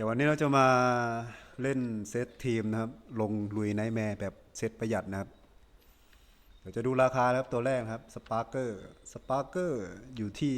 ดี๋ยววันนี้เราจะมาเล่นเซตทีมนะครับ ลงลุยไนแมร์แบบเซตประหยัดนะครับ เดี๋ยวจะดูราคาครับตัวแรกครับสปาร์เกอร์สปาร์เกอร์อยู่ที่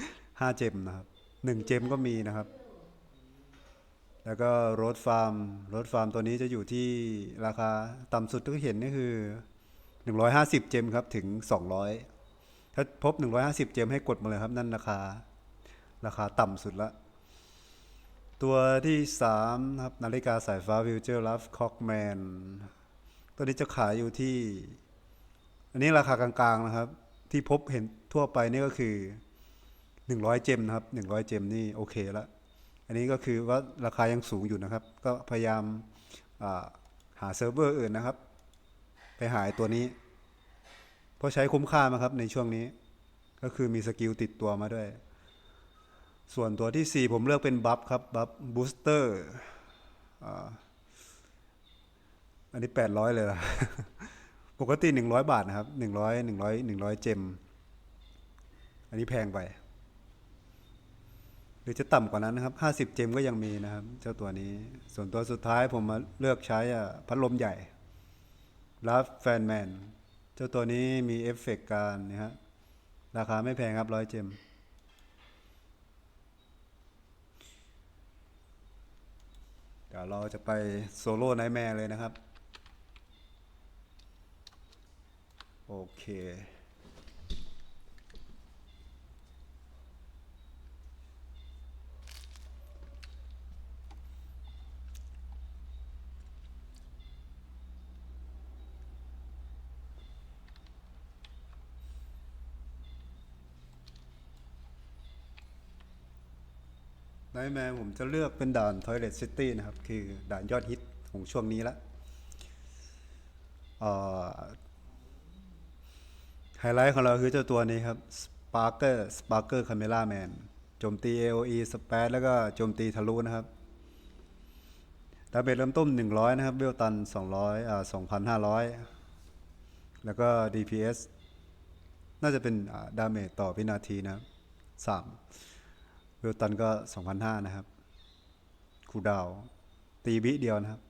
5 เจมนะครับ 1 เจมก็มีนะครับ แล้วก็โรดฟาร์มโรดฟาร์มตัวนี้จะอยู่ที่ราคาต่ำสุดที่เห็นนี่คือ 150 เจมครับถึง 200 ถ้าพบ 150 เจมให้กดมาเลยครับ นั่นราคา ราคาต่ำสุดละ ตัวที่3นะครับนาฬิกาสายฟ้า Future Love Cockman ตัวนี้จะขายอยู่ที่ อันนี้ราคากลางๆนะครับ ที่พบเห็นทั่วไปนี่ก็คือ100เจมนะครับ100เจมนี่โอเคละอันนี้ก็คือว่าราคายังสูงอยู่นะครับ ก็พยายามาหาเซิร์ฟเวอร์อื่นนะครับ ไปหาไอ้ตัวนี้ เพราะใช้คุ้มค่ามากครับในช่วงนี้ ก็คือมีสกิลติดตัวมาด้วย ส่วนตัวที่ 4 ผมเลือกเป็นบัฟครับบัฟบูสเตอร์อันนี้ 800 เลยล่ะ ปกติ 100 บาทนะครับ 100 100 100 เจม อันนี้แพงไป หรือจะต่ำกว่านั้นนะครับ 50 เจมก็ยังมีนะครับ เจ้าตัวนี้ ส่วนตัวสุดท้ายผมมาเลือกใช้พัดลมใหญ่ลัฟแฟนแมน เจ้าตัวนี้มีเอฟเฟกต์การนะฮะ ราคาไม่แพงครับ 100 เจม เดี๋ยวเราจะไปโซโล่ไนแมร์เลยนะครับ โอเค ไนท์แมร์ผมจะเลือกเป็นด่าน Toilet City นะครับ คือด่านยอดฮิตของช่วงนี้ละไฮไลท์ของเราคือเจ้าตัวนี้ครับ Sparker Sparker Camera Man โจมตี AOE สเปซแล้วก็โจมตีทะลุนะครับดาเมจเริ่มต้น 100 นะครับเวลตัน 200อ่า2,500 แล้วก็ DPS น่าจะเป็นดาเมจต่อวินาทีนะ3 เวลตันก็2,500นะครับคูดาว ตีวิเดียวนะครับ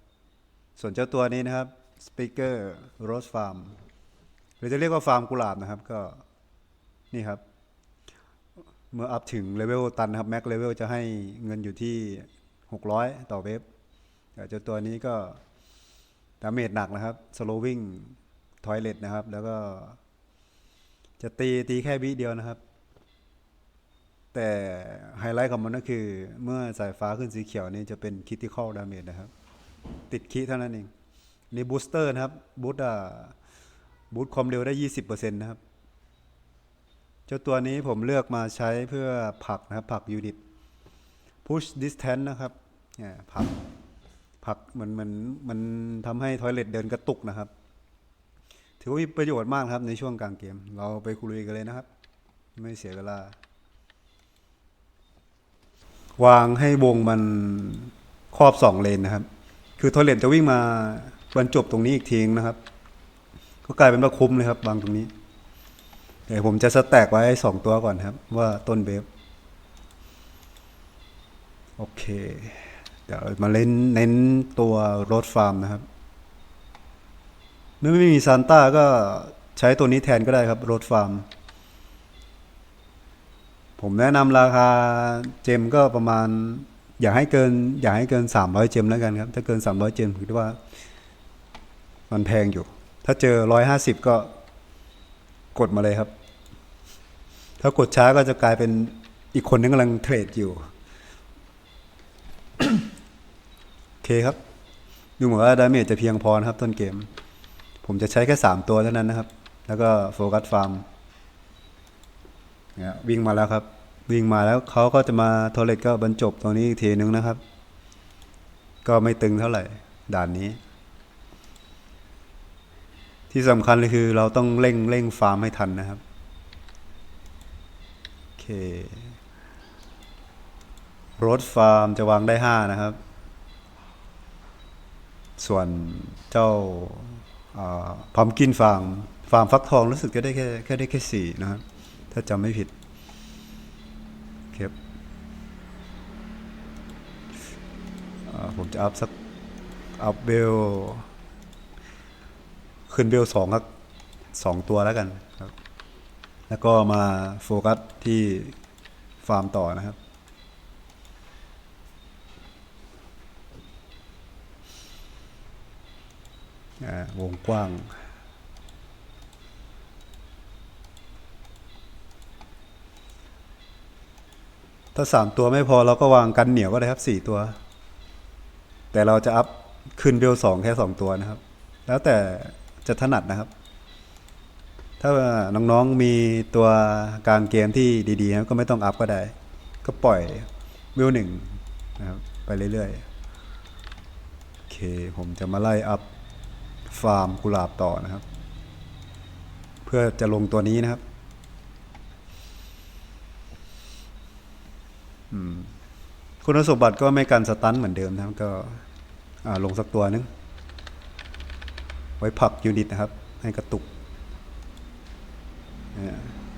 ส่วนเจ้าตัวนี้นะครับสปีกเกอร์โรสฟาร์มหรือจะเรียกว่าฟาร์มกุหลาบนะครับก็นี่ครับ เมื่ออัพถึงเลเวลตันนะครับแม็กเลเวลจะให้เงินอยู่ที่ 600 ต่อเว็บแต่เจ้าตัวนี้ก็ดาเมจหนักนะครับสโลวิ่งทอยเลตนะครับ แล้วก็จะตีตีแค่วิเดียวนะครับ แต่ไฮไลท์ของมันก็คือ เมื่อสายฟ้าขึ้นสีเขียวนี่จะเป็นคิ t ิคอลดาเมจนะครับ ติดคีเท่านั้นเองนี่บูสเตอร์นะครับบูสต์อะบูสต์ความเร็วได้ 20%นะครับ เจ้าตัวนี้ผมเลือกมาใช้เพื่อผักนะครับ ผักยูนิต push distance นะครับเนี่ยผักผักมือนมือนมันทำให้ทอยเลตเดินกระตุกนะครับ ถือว่ามีประโยชน์มากครับในช่วงกลางเกม เราไปคุยกันเลยนะครับ ไม่เสียเวลา วางให้วงมันครอบสองเลนนะครับ คือทอเลนจะวิ่งมาบรรจบตรงนี้อีกทีนึงนะครับ ก็กลายเป็นว่าคุ้มเลยครับวางตรงนี้เดี๋ยวผมจะสแต็กไว้สองตัวก่อนครับ ว่าต้นเบฟโอเค เดี๋ยวมาเล่นเน้นตัวรถฟาร์มนะครับเมื่อไม่มีซานต้าก็ใช้ตัวนี้แทนก็ได้ครับรถฟาร์ม ผมแนะนำราคาเจมก็ประมาณ อย่าให้เกิน อย่าให้เกิน 300 เจมแล้วกันครับ ถ้าเกิน 300 เจมถือว่า มันแพงอยู่ ถ้าเจอ 150 ก็กดมาเลยครับ ถ้ากดช้าก็จะกลายเป็นอีกคนนึงกำลังเทรดอยู่โอเคครับ ดูเหมือนว่าดาเมจจะเพียงพอนะครับต้นเกม ผมจะใช้แค่ 3 ตัวเท่านั้นนะครับ แล้วก็โฟกัสฟาร์ม เนี่ยวิ่งมาแล้วครับ วิ่งมาแล้วเขาก็จะมาโทเลตก็บรรจบตรงนี้อีกทีนึงนะครับ ก็ไม่ตึงเท่าไหร่ด่านนี้ ที่สำคัญเลยคือเราต้องเร่งเร่งฟาร์มให้ทันนะครับโอเครถฟาร์มจะวางได้ 5 นะครับ ส่วนเจ้าพัมกินฟาร์มฟาร์มฟักทองรู้สึกจะได้แค่แค่ได้แค่สี่นะครับ ถ้าจำไม่ผิดครับผมจะอัพสัก อัพเบล ขึ้นเบลสองครับสองตัวแล้วกันครับ แล้วก็มาโฟกัสที่ฟาร์มต่อนะครับวงกว้าง ถ้าสามตัวไม่พอเราก็วางกันเหนียวก็ได้ครับสี่ตัว แต่เราจะอัพขึ้นเบลสองแค่สองตัวนะครับ แล้วแต่จะถนัดนะครับ ถ้าน้องๆมีตัวกลางเกมที่ดีๆนะก็ไม่ต้องอัพก็ได้ ก็ปล่อยเวลหนึ่งนะครับไปเรื่อยๆ โอเค ผมจะมาไล่อัพฟาร์มกุหลาบต่อนะครับ เพื่อจะลงตัวนี้นะครับ คุณสมบัติก็ไม่กันสตันเหมือนเดิมนะก็ลงสักตัวนึง ไว้ผักยูนิตนะครับ ให้กระตุก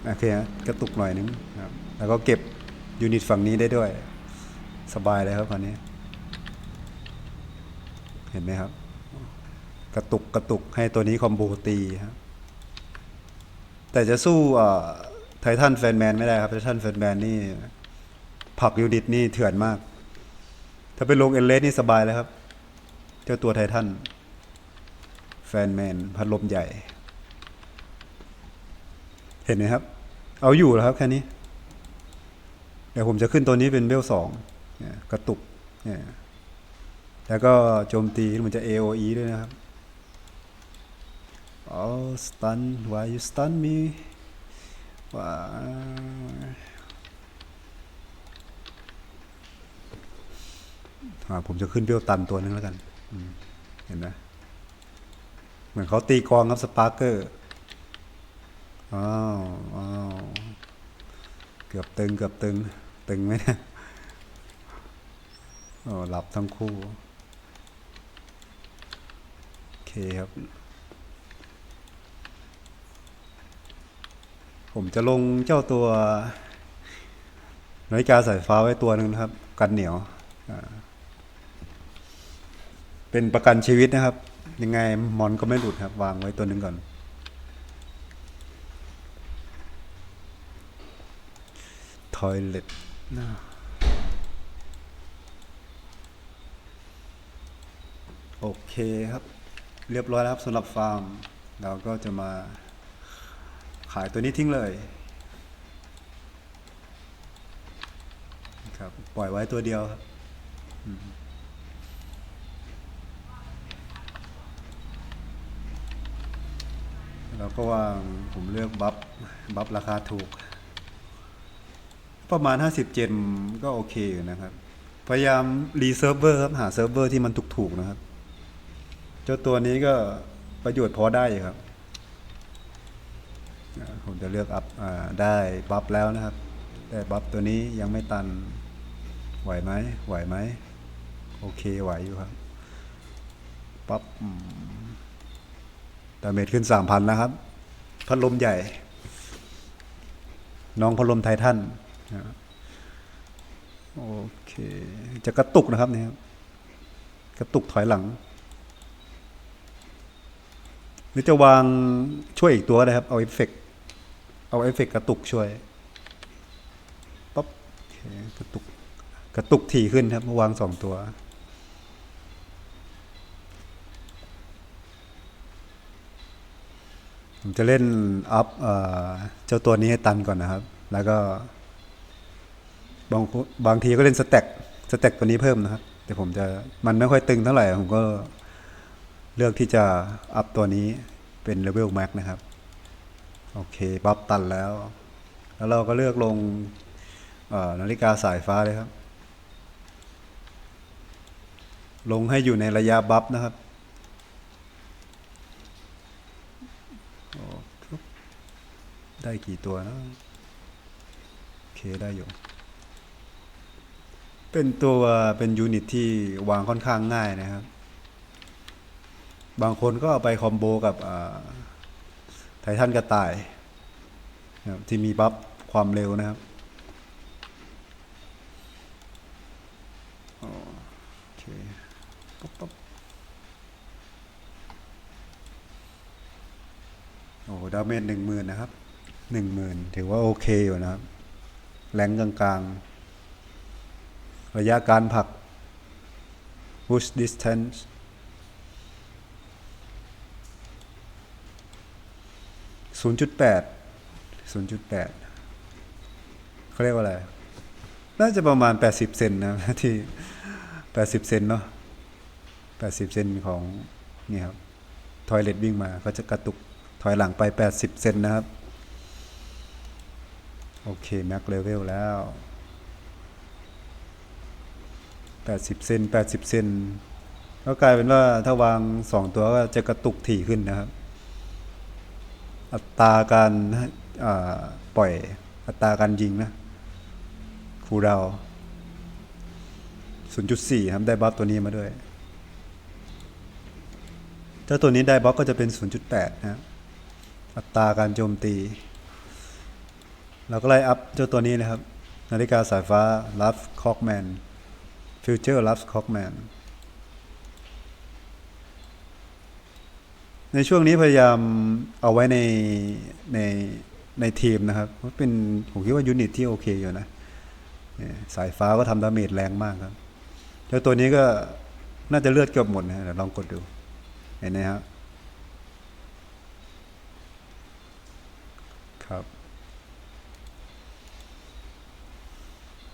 โอเคฮะกระตุกหน่อยนึงครับแล้วก็เก็บยูนิตฝั่งนี้ได้ด้วย สบายเลยครับคราวนี้ เห็นไหมครับ กระตุกกระตุกให้ตัวนี้คอมโบตีครับแต่จะสู้ไททันแฟนแมนไม่ได้ครับไททันแฟนแมนนี่ ผลักยูนิตนี่เถื่อนมาก ถ้าไปลงเอเลสนี่สบายเลยครับ เจ้าตัวไททันแฟนแมนพัดลมใหญ่ เห็นไหมครับ เอาอยู่แล้วครับแค่นี้ เดี๋ยวผมจะขึ้นตัวนี้เป็นเบลสองกระตุกเนี่ยแล้วก็โจมตีมันจะ AOE ด้วยนะครับอ๋อ stun why you stun me ว้าอ่า ผมจะขึ้นเบลตันตัวนึงแล้วกันเห็นไหมเหมือนเขาตีกองครับสปาร์เกอร์อ้าวอ้าวเกือบตึงเกือบตึง ตึงไหมเนี่ยโอ้หลับทั้งคู่ โอเคครับ ผมจะลงเจ้าตัวนาฬิกาสายฟ้าไว้ตัวหนึ่งนะครับ กันเหนียวอ่า เป็นประกันชีวิตนะครับ ยังไงมอนก็ไม่หลุดครับ วางไว้ตัวหนึ่งก่อน ทอยเล็ตโอเคครับ เรียบร้อยแล้วครับสำหรับฟาร์ม เราก็จะมาขายตัวนี้ทิ้งเลยครับปล่อยไว้ตัวเดียวครับอืม แล้วก็ว่าผมเลือกบัฟบัฟราคาถูก ประมาณ 50 เจนก็โอเคอยู่นะครับ พยายามรีเซิร์ฟเวอร์ครับหาเซิร์ฟเวอร์ที่มันถูกๆนะครับ เจ้าตัวนี้ก็ประโยชน์พอได้ครับ ผมจะเลือกอัพอได้บัฟแล้วนะครับ แต่บัฟตัวนี้ยังไม่ตันไหวไหมไหวไหมโอเคไหวอยู่ครับปั๊บ ดาเมจขึ้นสามพันนะครับ พัดลมใหญ่ น้องพัดลมไททันนโอเค จะกระตุกนะครับนี่ครับ กระตุกถอยหลัง หรือจะวางช่วยอีกตัวก็ได้ครับ เอาเอฟเฟกต์เอาเอฟเฟกต์กระตุกช่วยป๊อเคกระตุก กระตุกถี่ขึ้นครับ วางสองตัว ผมจะเล่นอัพเอ่อเจ้าตัวนี้ให้ตันก่อนนะครับ แล้วก็บางบางทีก็เล่นสแต็กสแต็กตัวนี้เพิ่มนะครับ แต่ผมจะมันไม่ค่อยตึงเท่าไหร่ ผมก็เลือกที่จะอัพตัวนี้เป็นเลเวลแม็กนะครับ โอเคบัฟตันแล้ว แล้วเราก็เลือกลงนาฬิกาสายฟ้าเลยครับ ลงให้อยู่ในระยะบัฟนะครับโอ้ปุ๊บ ได้กี่ตัวนะโอเคได้อยู่ เป็นตัวเป็นยูนิตที่วางค่อนข้างง่ายนะครับ บางคนก็เอาไปคอมโบกับไททันกระต่ายที่มีบัฟความเร็วนะครับโอเคปั๊บปั๊บโอ้ดาเมจหนึ่งหมื่นนะครับ หนึ่งหมื่นถือว่าโอเคอยู่นะครับแรงกลางๆ ระยะการผลัก push distance ศูนย์จุดแปดศูนย์จุดแปดเขาเรียกว่าอะไร น่าจะประมาณแปดสิบเซนนะที่แปดสิบเซนเนาะแปดสิบเซนของนี่ครับ ทอยเลตวิ่งมาก็จะกระตุกถอยหลังไปแปดสิบเซนนะครับ โอเคแม็กเลเวลแล้วแปดสิบเซนแปดสิบเซนก็กลายเป็นว่าถ้าวางสองตัวก็จะกระตุกถี่ขึ้นนะครับ อัตราการปล่อยอัตราการยิงนะคูลดาวน์0.4ครับได้บัฟตัวนี้มาด้วยเจ้าตัวนี้ได้บัฟก็จะเป็น 0.8 นะครับอัตราการโจมตี เราก็ไล่อัพเจ้าตัวนี้นะครับ นาฬิกาสายฟ้า l o v e Cockman Future l o v e Cockman ในช่วงนี้พยายามเอาไว้ในในในทีมนะครับเพราะเป็นผมคิดว่ายูนิตที่โอเคอยู่นะสายฟ้าก็ทำดาเมจแรงมากครับแล้วตัวนี้ก็น่าจะเลือดเกือบหมดนะเดี๋ยวลองกดดู เห็นไหมครับครับ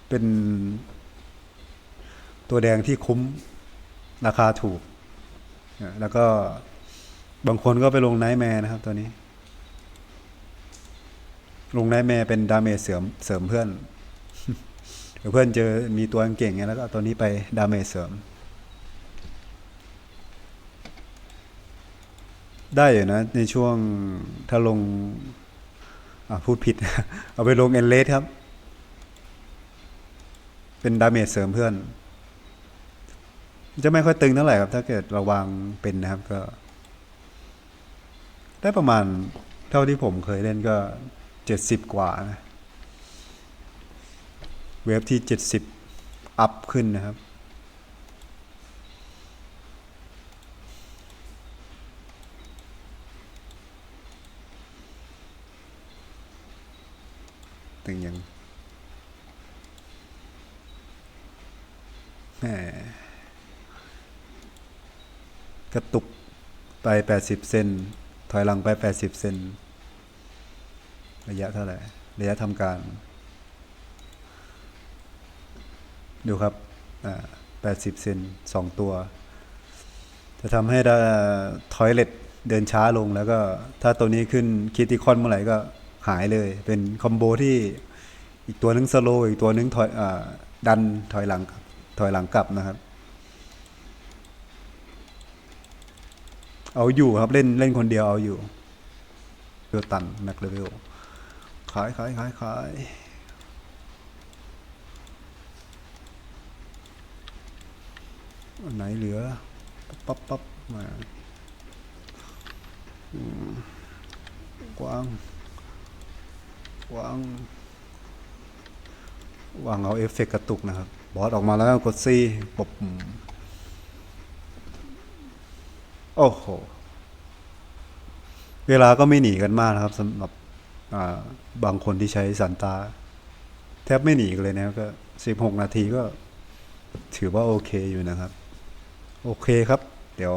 เป็นตัวแดงที่คุ้มราคาถูก แล้วก็บางคนก็ไปลงไนท์แมร์นะครับตัวนี้ ลงไนท์แมร์เป็นดาเมจเสริมเสริมเพื่อนเดี๋ยวเพื่อนเจอมีตัวเก่งไงแล้วก็เอาตัวนี้ไปดาเมจเสริม ได้อยู่นะ ในช่วงถ้าลงพูดผิด เอาไปลงเอนเลสครับ เป็นดาเมจเสริมเพื่อน จะไม่ค่อยตึงเท่าไหร่ครับ ถ้าเกิดราวางเป็นนะครับก็ ได้ประมาณเท่าที่ผมเคยเล่นก็เจ็ดสิบกว่านะเวฟที่เจ็ดสิบอัพขึ้นนะครับตึงยังแหม กระตุกไปแปดสิบเซนถอยหลังไปแปดสิบเซนระยะเท่าไหร่ ระยะทำการ ดูครับแปดสิบเซนสองตัว จะทำให้ได้ทอยเล็ตเดินช้าลงแล้วก็ถ้าตัวนี้ขึ้นคิติคอนเมื่อไหร่ก็หายเลย เป็นคอมโบที่อีกตัวนึงสโลอีกตัวนึงถอยอดันถอยหลัง ถอยหลังกลับนะครับ เอาอยู่ครับเล่นเล่นคนเดียวเอาอยู่เวลตันแม็กเลเวลขายขายขายขายอันไหนเหลือปั๊บปั๊บมาอืมกว้างกว้างวางเอาเอฟเฟกกระตุกนะครับ บอสออกมาแล้วกดซีปบโอ้โห เวลาก็ไม่หนีกันมากนะครับสำหรับบางคนที่ใช้สันตา แทบไม่หนีกันเลยนะก็สิบหกนาทีก็ถือว่าโอเคอยู่นะครับ โอเคครับ เดี๋ยว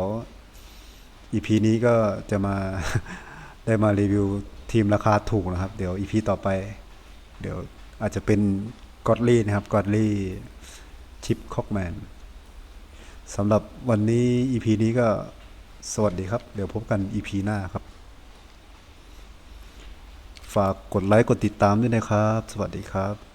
EP นี้ก็จะมา ได้มารีวิวทีมราคาถูกนะครับ เดี๋ยว EP ต่อไป เดี๋ยวอาจจะเป็น กอดลี่นะครับกอดลี่ชิปคอกแมนสำหรับวันนี้ EP นี้ก็สวัสดีครับ เดี๋ยวพบกัน EP หน้าครับ ฝากกดไลค์ กดติดตามด้วยนะครับ สวัสดีครับ